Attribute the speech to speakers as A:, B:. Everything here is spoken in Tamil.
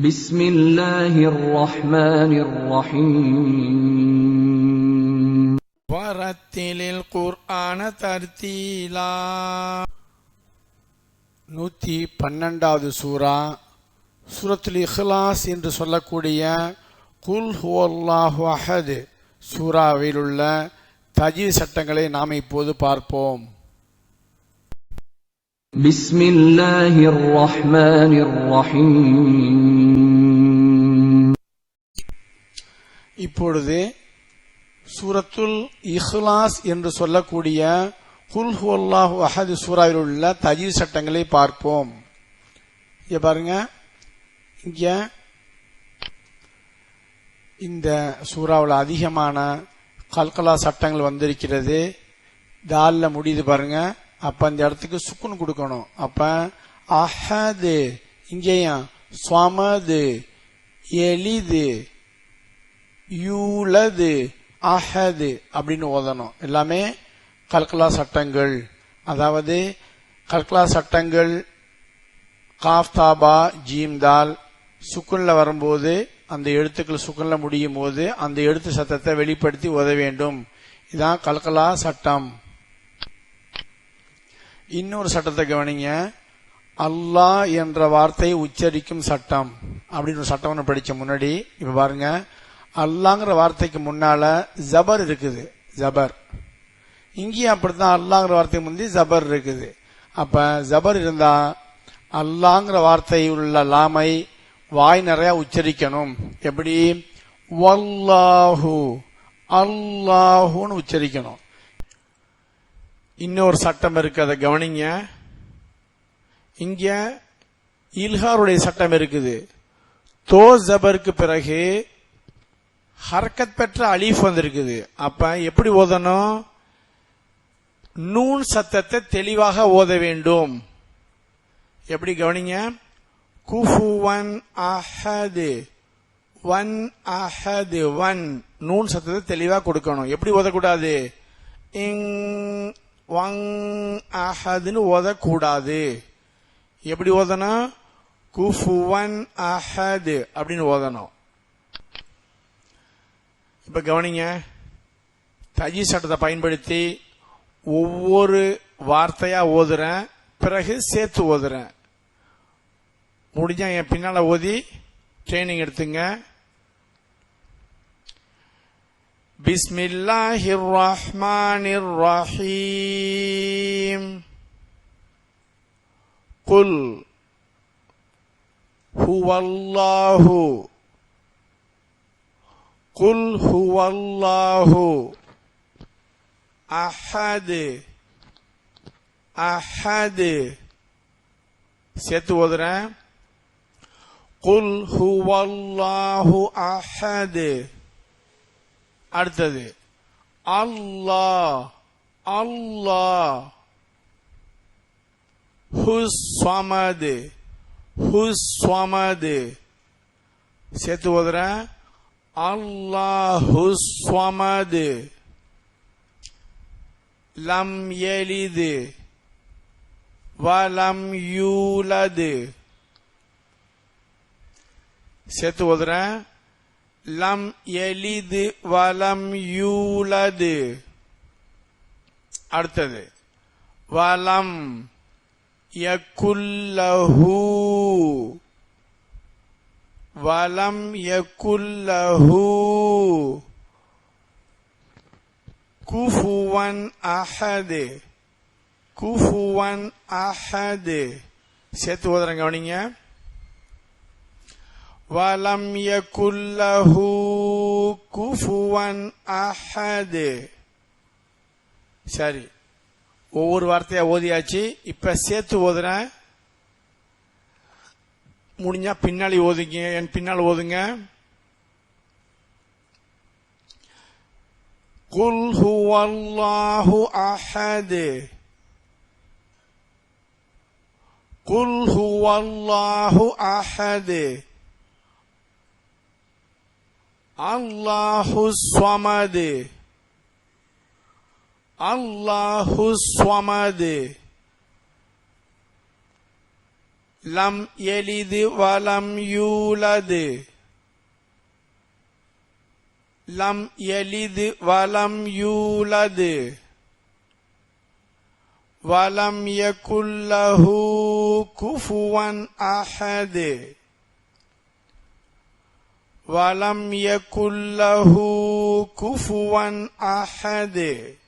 A: بسم الله الرحمن الرحيم
B: ورتل القرآن ترتيلا நூற்றி பன்னெண்டாவது சூரா சூரத்துல் இஹ்லாஸ் என்று சொல்லக்கூடிய குல் ஹுவல்லாஹு அஹது சூறாவில் உள்ள தஜீ சட்டங்களை நாம் இப்போது பார்ப்போம்
A: بسم الله الرحمن
B: இப்பொழுது சூரத்துல் இஹ்லாஸ் என்று சொல்லக்கூடிய குல் ஹுவல்லாஹு அஹது சூறாவில் உள்ள தஜீ சட்டங்களை பார்ப்போம். இங்க பாருங்க. இங்க இந்த சூறாவில் அதிகமான கல்கலா சட்டங்கள் வந்திருக்கிறது. தாலில் முடியுது பாருங்க. அப்ப அந்த இடத்துக்கு சுக்குன் கொடுக்கணும். அப்ப அஹது இங்கேயும் சுவமது எளிது யூலது அஹது அப்படின்னு ஓதணும். எல்லாமே கல்கலா சட்டங்கள். அதாவது கல்கலா சட்டங்கள் காஃப்தாபா ஜீம்தால் ஜீம் சுக்குன்ல வரும்போது அந்த எழுத்துக்கள் சுக்குன்ல முடியும் போது அந்த எழுத்து சத்தத்தை வெளிப்படுத்தி உத வேண்டும். இதான் கல்கலா சட்டம். இன்னொரு சட்டத்தை கவனிங்க. அல்லாஹ் என்ற வார்த்தையை உச்சரிக்கும் சட்டம். அப்படின்னு ஒரு சட்டம் ஒன்று முன்னாடி இப்போ பாருங்க. அல்லாங்கிற வார்த்தைக்கு முன்னால ஜபர் இருக்குது. ஜபர். இங்கேயும் அப்படித்தான் அல்லாங்கிற வார்த்தைக்கு முந்தி ஜபர் இருக்குது. அப்ப ஜபர் இருந்தா அல்லாங்கிற வார்த்தை உள்ள லாமை வாய் நிறைய உச்சரிக்கணும். எப்படி? வல்லாஹு அல்லாஹுன்னு உச்சரிக்கணும். இன்னொரு சட்டம் இருக்கு அதை கவனிங்க. இங்க இல்ஹாருடைய சட்டம் இருக்குது. தோ ஜபருக்கு பிறகு ஹர்கத் பெற்ற அலீஃப் வந்திருக்குது. அப்ப எப்படி ஓதணும்? நூன் சத்தத்தை தெளிவாக ஓத வேண்டும். எப்படி கவனிங்க? குஃபுவன் அஹது ஒன் அஹது ஒன் நூன் சத்தத்தை தெளிவா கொடுக்கணும். எப்படி ஓதக்கூடாது? இங் வங் அஹதுன்னு ஓதக்கூடாது. எப்படி ஓதணும்? குஃபுவன் அஹது அப்படின்னு ஓதணும். இப்ப கவனிங்க. தஜி சட்டத்தை பயன்படுத்தி ஒவ்வொரு வார்த்தையா ஓதுறேன் பிறகு சேர்த்து ஓதுறேன். முடிஞ்சா என் பின்னால ஓதி ட்ரைனிங் எடுத்துங்க. பிஸ்மில்லாஹிர் ரஹ்மானிர் ரஹீம் குல் ஹுவல்லாஹு குல் ஹுவல்லாஹு அஹது அஹது சேர்த்து ஓதுறேன். குல் ஹுவல்லாஹு அஹது அடுத்தது. அல்லாஹ் அல்லாஹ். ஹுஸ்வமது ஹுஸ்வமது சேர்த்து ஓதுறேன். அல்லாஹுஸ்வமது லம் எலிது வலம் யூலது சேர்த்து ஓதுறேன். லம் எலிது வலம் யூலது அடுத்தது. வலம் யக்குல்லஹூ வலம் யக்குல்லஹூ குஃபுவன் அஹது. குஃபுவன் அஹது. சேர்த்து ஓதுறேன் கவனிங்க. வலம் யக்குல்லஹூ குஃபுவன் அஹது. சரி. ஒவ்வொரு வார்த்தையா ஓதியாச்சு. இப்ப சேர்த்து ஓதுறேன். முடிஞ்சா பின்னாடி ஓதுங்க என் பின்னால் ஓதுங்க. குல் ஹுவல்லாஹு அஹது. குல் ஹுவல்லாஹு அஹது. அல்லாஹு ஸ்வமது அல்லாஹு ஸ்வமது லம் எளிது வலம் யூலது. லம் எளிது வலம் யூலது. வலம் யகுல்லஹு குஃபுவன் அஹது. வலம் யகுல்லஹு குஃபுவன் அஹது.